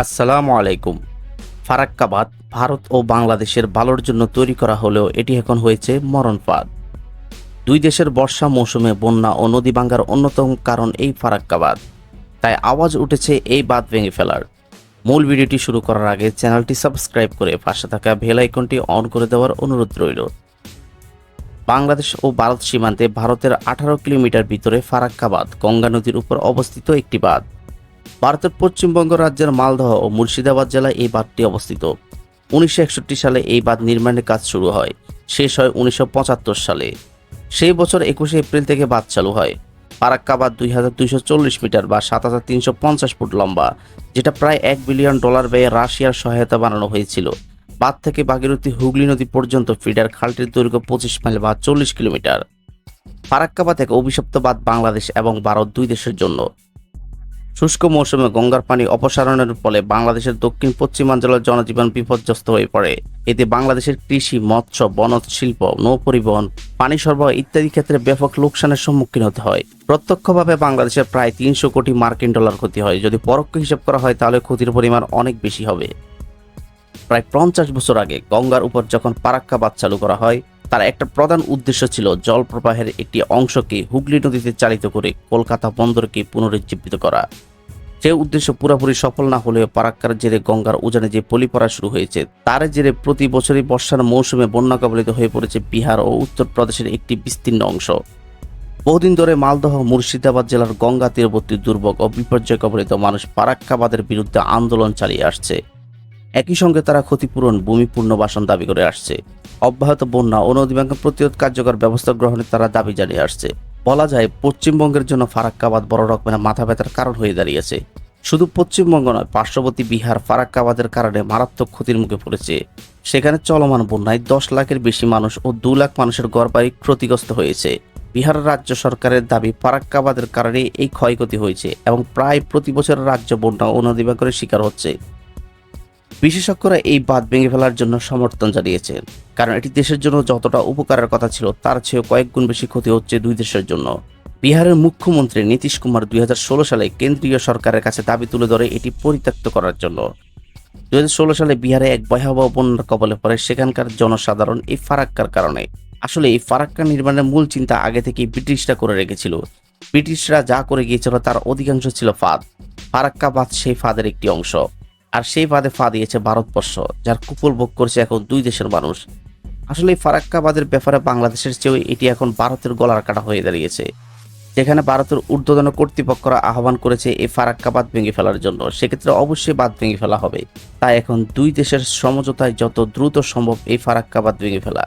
আসসালামু আলাইকুম। ফারাক্কাবাদ ভারত ও বাংলাদেশের ভালোর জন্য তৈরি করা হলেও এটি এখন হয়েছে মরণ ফাঁদ দুই দেশের বর্ষা মৌসুমে বন্যা ও নদী ভাঙ্গার অন্যতম কারণ এই ফারাক্কাবাদ। তাই আওয়াজ উঠেছে এই বাঁধ ভেঙে ফেলার। মূল ভিডিওটি শুরু করার আগে চ্যানেলটি সাবস্ক্রাইব করে পাশে থাকা বেল আইকনটি অন করে দেওয়ার অনুরোধ রইল। বাংলাদেশ ও ভারত সীমান্তে ভারতের আঠারো কিলোমিটার ভিতরে ফারাক্কাবাদ গঙ্গা নদীর উপর অবস্থিত একটি বাঁধ। ভারতের পশ্চিমবঙ্গ রাজ্যের মালদহ ও মুর্শিদাবাদ জেলায় এই বাঁধটি অবস্থিত। উনিশশো একষট্টি সালে এই বাঁধ নির্মাণের কাজ শুরু হয়, শেষ হয় উনিশশো পঁচাত্তর সালে। সেই বছর একুশে এপ্রিল থেকে বাঁধ চালু হয়। ফারাক্কাবাদ দুই হাজার দুইশো চল্লিশ মিটার বা সাত হাজার তিনশো পঞ্চাশ ফুট লম্বা, যেটা প্রায় এক বিলিয়ন ডলার ব্যয়ে রাশিয়ার সহায়তা বানানো হয়েছিল। বাঁধ থেকে ভাগীরথী হুগলি নদী পর্যন্ত ফিডার খালটির দৈর্ঘ্য পঁচিশ মাইল বা চল্লিশ কিলোমিটার। ফারাক্কাবাদ এক অভিশপ্ত বাঁধ বাংলাদেশ এবং ভারত দুই দেশের জন্য। শুষ্ক মৌসুমে গঙ্গার পানি অপসারণের ফলে বাংলাদেশের দক্ষিণ পশ্চিমাঞ্চলের জনজীবন বিপর্যস্ত হয়ে পড়ে। এতে বাংলাদেশের কৃষি, মৎস্য, বনজ শিল্প, নৌ পরিবহন, পানি সরবরাহ ইত্যাদি ক্ষেত্রে ব্যাপক লোকসানের সম্মুখীন হতে হয়। প্রত্যক্ষভাবে বাংলাদেশের প্রায় তিনশো কোটি মার্কিন ডলার ক্ষতি হয়। যদি পরোক্ষ হিসাব করা হয়, তাহলে ক্ষতির পরিমাণ অনেক বেশি হবে। প্রায় পঞ্চাশ বছর আগে গঙ্গার উপর যখন পারাক্কা বাদ চালু করা হয় তার একটা প্রধান উদ্দেশ্য ছিল জলপ্রবাহের একটি অংশকে হুগলি নদীতে চালিত করে কলকাতা বন্দরকে পুনরুজ্জীবিত করা। সে উদ্দেশ্য পুরোপুরি সফল না হলেও পারাক্কার জেরে গঙ্গার উজানে যে পলি পড়া শুরু হয়েছে, তার জেরে প্রতি বছরই বর্ষার মৌসুমে বন্যা কবলিত হয়ে পড়েছে বিহার ও উত্তরপ্রদেশের একটি বিস্তীর্ণ অংশ। বহুদিন ধরে মালদহ, মুর্শিদাবাদ জেলার গঙ্গা তীরবর্তী দুর্ভোগ ও বিপর্যয় কবলিত মানুষ পারাক্কাবাদের বিরুদ্ধে আন্দোলন চালিয়ে আসছে। একই সঙ্গে তারা ক্ষতিপূরণ ভূমি পুনর্বাসন দাবি করে আসছে। অব্যাহত বন্যা ও নদীভাঙ্গন প্রতিরোধ কার্যকর ব্যবস্থা গ্রহণের তারা দাবি জানিয়ে আসছে। বলা যায়, পশ্চিমবঙ্গের জন্য ফারাক্কাবাদ বড় রকমের মাথা ব্যথার কারণ হয়ে দাঁড়িয়েছে। শুধু পশ্চিমবঙ্গ নয়, পার্শ্ববর্তী বিহার ফারাক্কাবাদের কারণে মারাত্মক ক্ষতির মুখে পড়েছে। সেখানে চলমান বন্যায় দশ লাখের বেশি মানুষ ও দু লাখ মানুষের গড়বাড়ি ক্ষতিগ্রস্ত হয়েছে। বিহার রাজ্য সরকারের দাবি, ফারাক্কাবাদের কারণে এই ক্ষয়ক্ষতি হয়েছে এবং প্রায় প্রতি বছর রাজ্য বন্যা ও নদীভাঙ্গনের শিকার হচ্ছে। বিশেষজ্ঞরা এই বাঁধ ভেঙে ফেলার জন্য সমর্থন জানিয়েছেন। কারণ এটি দেশের জন্য যতটা উপকারের কথা ছিল, তার চেয়েও কয়েক গুণ বেশি ক্ষতি হচ্ছে দুই দেশের জন্য। বিহারের মুখ্যমন্ত্রী নীতিশ কুমার দুই সালে কেন্দ্রীয় সরকারের কাছে দাবি তুলে ধরে এটি পরিত্যক্ত করার জন্য। দুই সালে বিহারে এক ভয়াবহ বন্যার কবলে পড়ে সেখানকার জনসাধারণ এই ফারাক্কার কারণে। আসলে এই ফারাক্কা নির্মাণের মূল চিন্তা আগে থেকেই ব্রিটিশরা করে রেখেছিল। ব্রিটিশরা যা করে গিয়েছিল তার অধিকাংশ ছিল ফাঁদ। ফারাক্কা বাঁধ সেই ফাঁদের একটি অংশ। আর সেই বাদে ফা দিয়েছে ভারতবর্ষ, যার কুফল ভোগ করছে এখন দুই দেশের মানুষ। আসলে ফারাক্কাবাদের ব্যাপারে বাংলাদেশের চেয়েও এটি এখন ভারতের গলার কাটা হয়ে দাঁড়িয়েছে। যেখানে ভারতের ঊর্ধ্বতন কর্তৃপক্ষরা আহ্বান করেছে এই ফারাক্কাবাদ ভেঙে ফেলার জন্য। সেক্ষেত্রে অবশ্যই বাদ ভেঙে ফেলা হবে। তাই এখন দুই দেশের সমঝোতায় যত দ্রুত সম্ভব এই ফারাক্কাবাদ ভেঙে ফেলা।